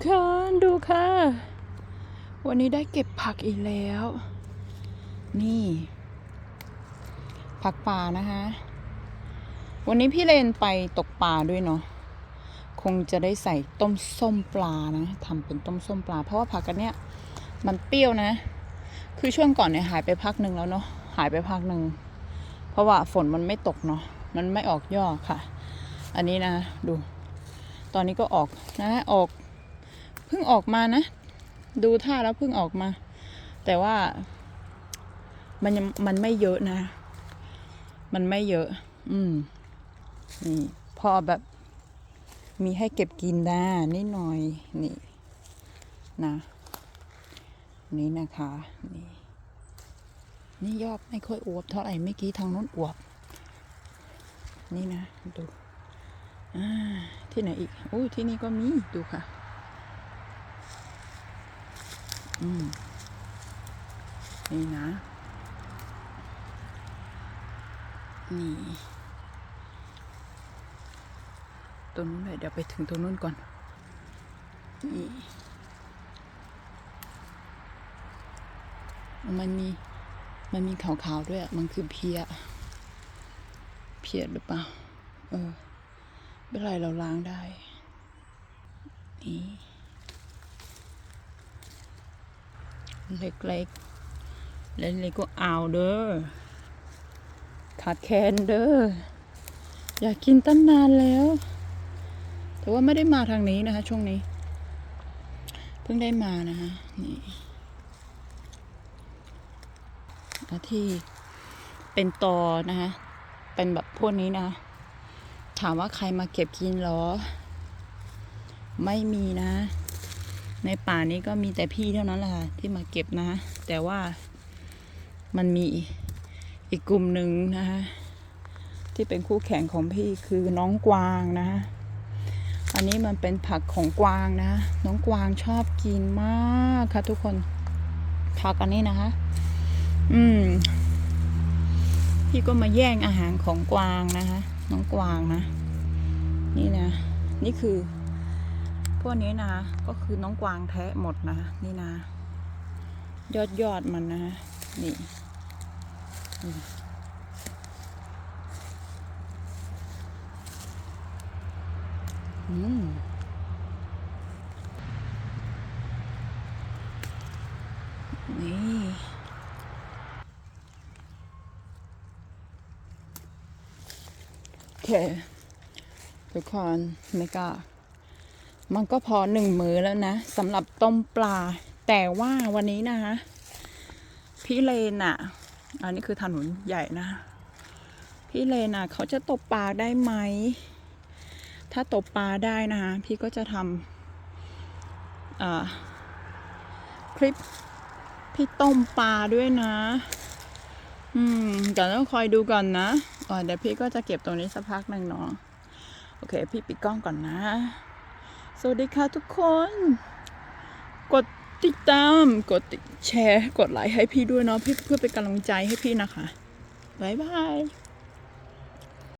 คนดูค่ะ วันนี้ได้เก็บผักอีกแล้ว นี่ ผักป่านะคะ วันนี้พี่เลนไปตกปลาด้วยเนาะคงจะได้ใส่ต้มส้มปลานะทำเป็นต้มส้มปลา เพราะว่าผักกันเนี้ยมันเปรี้ยวนะ คือช่วงก่อนเนี่ยหายไปพักหนึ่งแล้วเนาะหายไปพักหนึ่งเพราะว่าฝนมันไม่ตกเนาะมันไม่ออกยอดค่ะ อันนี้นะดู ตอนนี้ก็ออกนะออก พิ่งออกมานะ ดูท่าแล้วเพิ่งออกมา แต่ว่า มันมันไม่เยอะนะ มันไม่เยอะ อืมนี่พอแบบ มีให้เก็บกินได้นิดหน่อย นี่นะ นี่นะคะ นี่ นี่ยอดไม่ค่อยอวบเท่าไหร่เมื่อกี้ทางโน้นอวบ นี่นะ ดูอ่าที่ไหนอีกโอ้ที่นี่ก็มี ดูค่ะ อืม นี่นะ นี่ ตรงนู้นเลยเดี๋ยวไปถึงตรงนู้นก่อน นี่ มันมี มันมีขาวๆด้วยอะมันคือเพีย เพียหรือเปล่า เออไม่ไรเราล้างได้ นี่ เล็กๆเล็กๆก็เอาเด้อขาดแคลนเด้ออยากกินตั้งนานแล้ว แต่ว่าไม่ได้มาทางนี้นะคะ ช่วงนี้ เพิ่งได้มานะคะนี่ที่เป็นตอนะคะเป็นแบบพวกนี้นะ ถามว่าใครมาเก็บกินหรอ ไม่มีนะ ในป่านี้ก็มีแต่พี่เท่านั้นแหละค่ะที่มาเก็บนะแต่ว่ามันมีอีกกลุ่มหนึ่งนะคะที่เป็นคู่แข่งของพี่คือน้องกวางนะอันนี้มันเป็นผักของกวางนะ น้องกวางชอบกินมากค่ะทุกคนผักอันนี้นะคะ อืม พี่ก็มาแย่งอาหารของกวางนะคะ น้องกวางนะ นี่นะ นี่คือ พวกนี้นะก็คือน้องกวางแท้หมดนะนี่นะ ยอดยอดมันนะนี่อืมนี่โอเคทุกคนไม่กล้า มันก็พอหนึ่งมื้อแล้วนะสำหรับต้มปลา แต่ว่าวันนี้นะคะพี่เลนอะอันนี้คือถนนใหญ่นะ พี่เลนอะเขาจะตกปลาได้ไหม ถ้าตกปลาได้นะคะพี่ก็จะทำคลิปพี่ต้มปลาด้วยนะ อืมเดี๋ยวต้องคอยดูก่อนนะเดี๋ยวพี่ก็จะเก็บตรงนี้สักพักหนึ่งเนาะโอเค พี่ปิดกล้องก่อนนะ สวัสดีค่ะทุกคน กดติดตามกดติดแชร์ กดไลค์ให้พี่ด้วยเนาะเพื่อเพื่อเป็นกำลังใจให้พี่นะคะ บ๊ายบาย